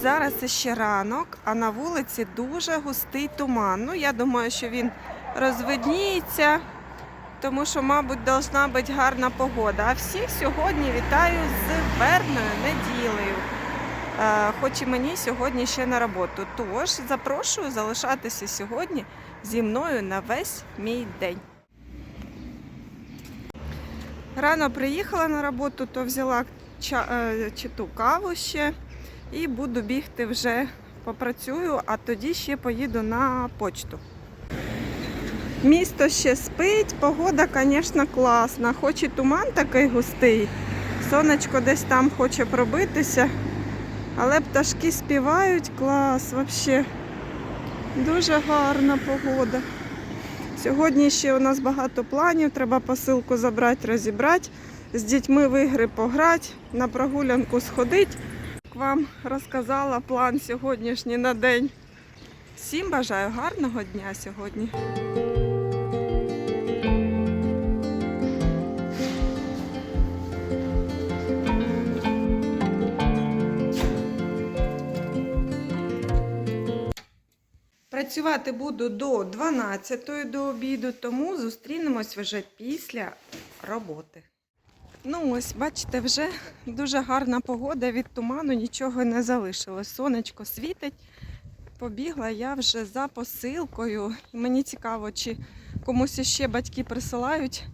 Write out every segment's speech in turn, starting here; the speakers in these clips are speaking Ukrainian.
Зараз ще ранок, а на вулиці дуже густий туман. Ну, я думаю, що він розвидніється, тому що, мабуть, должна бути гарна погода. А всіх сьогодні вітаю з вербною неділею. Е, Хоч і мені сьогодні ще на роботу. Тож запрошую залишатися сьогодні зі мною на весь мій день. Рано приїхала на роботу, то взяла е, чи ту каву ще і буду бігти вже попрацюю, а тоді ще поїду на почту. Місто ще спить, погода, звісно, класна. Хоч і туман такий густий, сонечко десь там хоче пробитися, але пташки співають клас, взагалі. Дуже гарна погода. Сьогодні ще у нас багато планів, треба посилку забрати, розібрати, з дітьми в ігри пограти, на прогулянку сходити. Вам розказала план сьогоднішній на день. Всім бажаю гарного дня сьогодні. Працювати буду до 12 до обіду, тому зустрінемось вже після роботи. Ну ось, бачите, вже дуже гарна погода, від туману нічого не залишилось. Сонечко світить. Побігла я вже за посилкою. Мені цікаво, чи комусь ще батьки присилають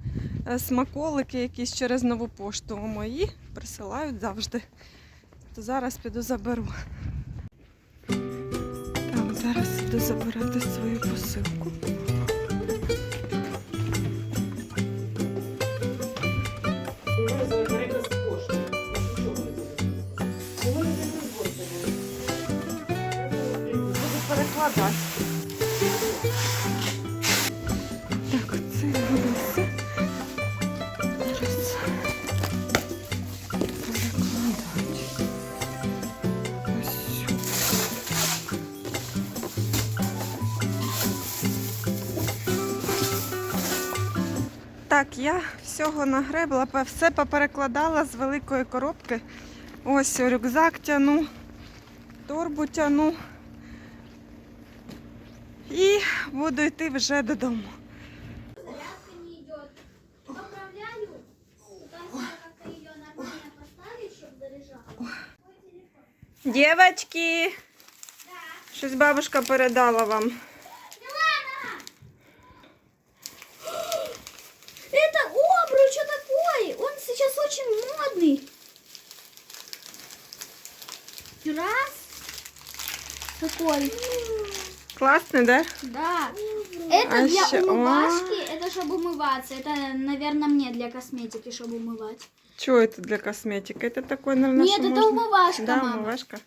е, смаколики якісь через нову пошту. Мої присилають завжди. То зараз піду заберу. Так, зараз іду забирати свою посилку. Перекладати. Так, це буде все. Зараз. Ось сюди. Так, я всього нагребла, все поперекладала з великої коробки. Ось рюкзак тяну, торбу тяну. І буду йти вже додому. Девочки, да. щось бабушка передала вам. Это обруч такое? Он сейчас очень модный. Раз. Такой. Класний, да? Да. Это А для ща- умывашки, это чтобы умываться. Это, наверное, мне для косметики, чтобы умывать. Чого це для косметики? Це такой, наверное, Нет, що это можна... умывашка, Да, мама. умывашка.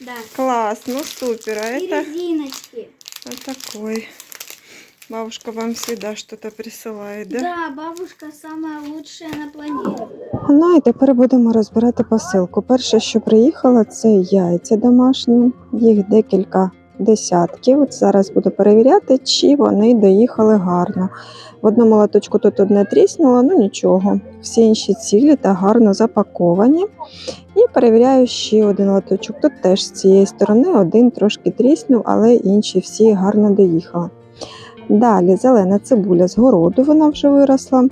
Да. Класс, ну супер. А И это резиночки. вот такой. Бабушка вам всегда что-то присылает, да? Да, бабушка самая лучшая на планете. Ну і тепер будемо розбирати посилку. Перше, що приїхало, це яйця домашні. Їх декілька десятків. От зараз буду перевіряти, чи вони доїхали гарно. В одному лоточку тут одне тріснуло, ну нічого. Всі інші цілі та гарно запаковані. І перевіряю ще один лоточок. Тут теж з цієї сторони один трошки тріснув, але інші всі гарно доїхали. Далі зелена цибуля з городу, вона вже виросла.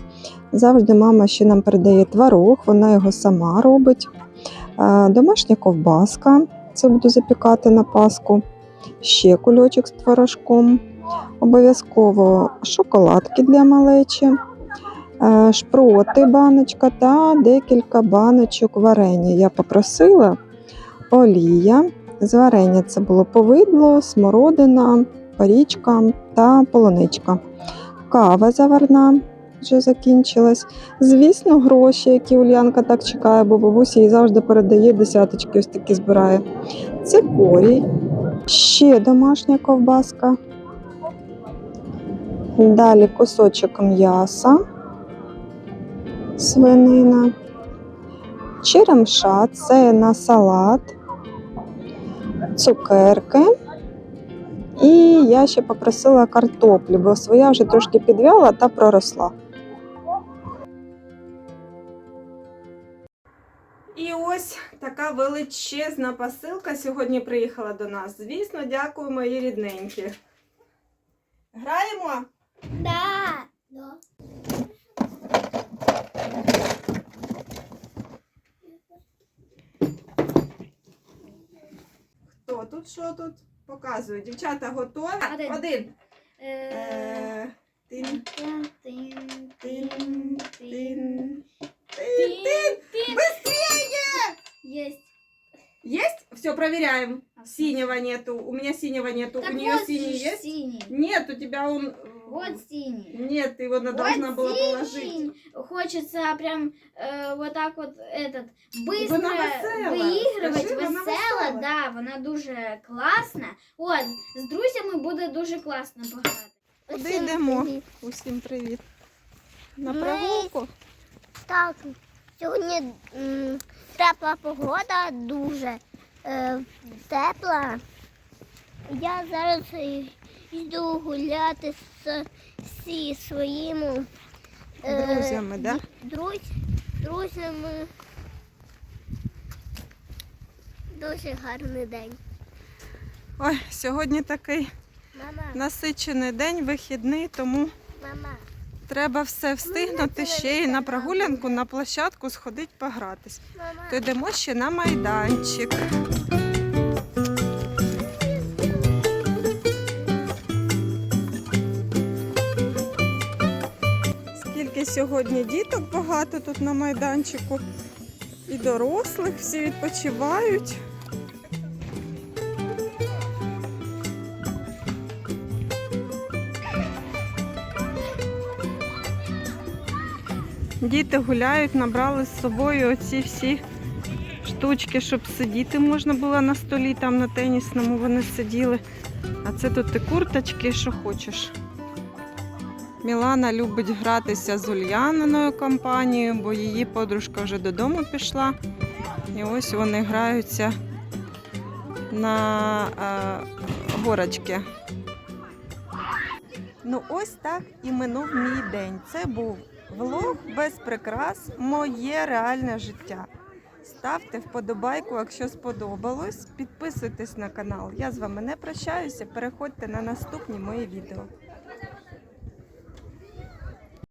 Завжди мама ще нам передає творог, вона його сама робить. Е, Домашня ковбаска, це буду запікати на паску. Ще кульочок з творожком. Обов'язково шоколадки для малечі, е, шпроти баночка та декілька баночок варення. Я попросила олія. З варення це було повидло, смородина, парічка та полуничка. Кава заварна вже закінчилась. Звісно, гроші, які Ульянка так чекає, бо бабуся їй завжди передає десяточки, ось такі збирає. Цикорій, ще домашня ковбаска. Далі кусочок м'яса, свинина, черемша, це на салат, цукерки. І я ще попросила картоплю, бо своя вже трошки підвяла та проросла. Така величезна посилка сьогодні приїхала до нас. Звісно, дякую, мої рідненькі. Граємо? Да. Хто тут? Що тут? Показую. Дівчата готові? Один. Один. Е, Тин, тин, тин, тин, тин, тин, тин, тин. тин. Быстрее! Есть. Есть? Все, проверяем. Синего нету. У меня синего нету. Так у нее вот синий же есть? синий. Нет, у тебя он... э, Вот синий. Нет, ты его на- должна вот была синий. положить. Хочется прям э, вот так вот этот быстро Вона весела. виігрувати. Скажи, вона Весела, весела. да, вона дуже класна. От, з друзями буде дуже класно пограти. Куди йдемо? Усім привіт. На Ми- прогулку? Так, сьогодні м, тепла погода, дуже е, тепла. Я зараз йду гуляти з, зі своїми е, Друзями, да? друз, друзями. Дуже гарний день. Ой, сьогодні такий Мама, насичений день, вихідний, тому мама, треба все встигнути ще й на прогулянку, на площадку сходити погратись. То йдемо ще на майданчик. Скільки сьогодні діток багато тут на майданчику. І дорослих всі відпочивають. Діти гуляють, набрали з собою оці всі штучки, щоб сидіти можна було на столі, там на тенісному вони сиділи. А це тут і курточки, що хочеш. Мілана любить гратися з Ульяниною компанією, бо її подружка вже додому пішла. І ось вони граються на е, горочки. Ну, ось так і минув мій день. Це був влог без прикрас, моє реальне життя. Ставте вподобайку, якщо сподобалось. Підписуйтесь на канал. Я з вами не прощаюся. Переходьте на наступні мої відео.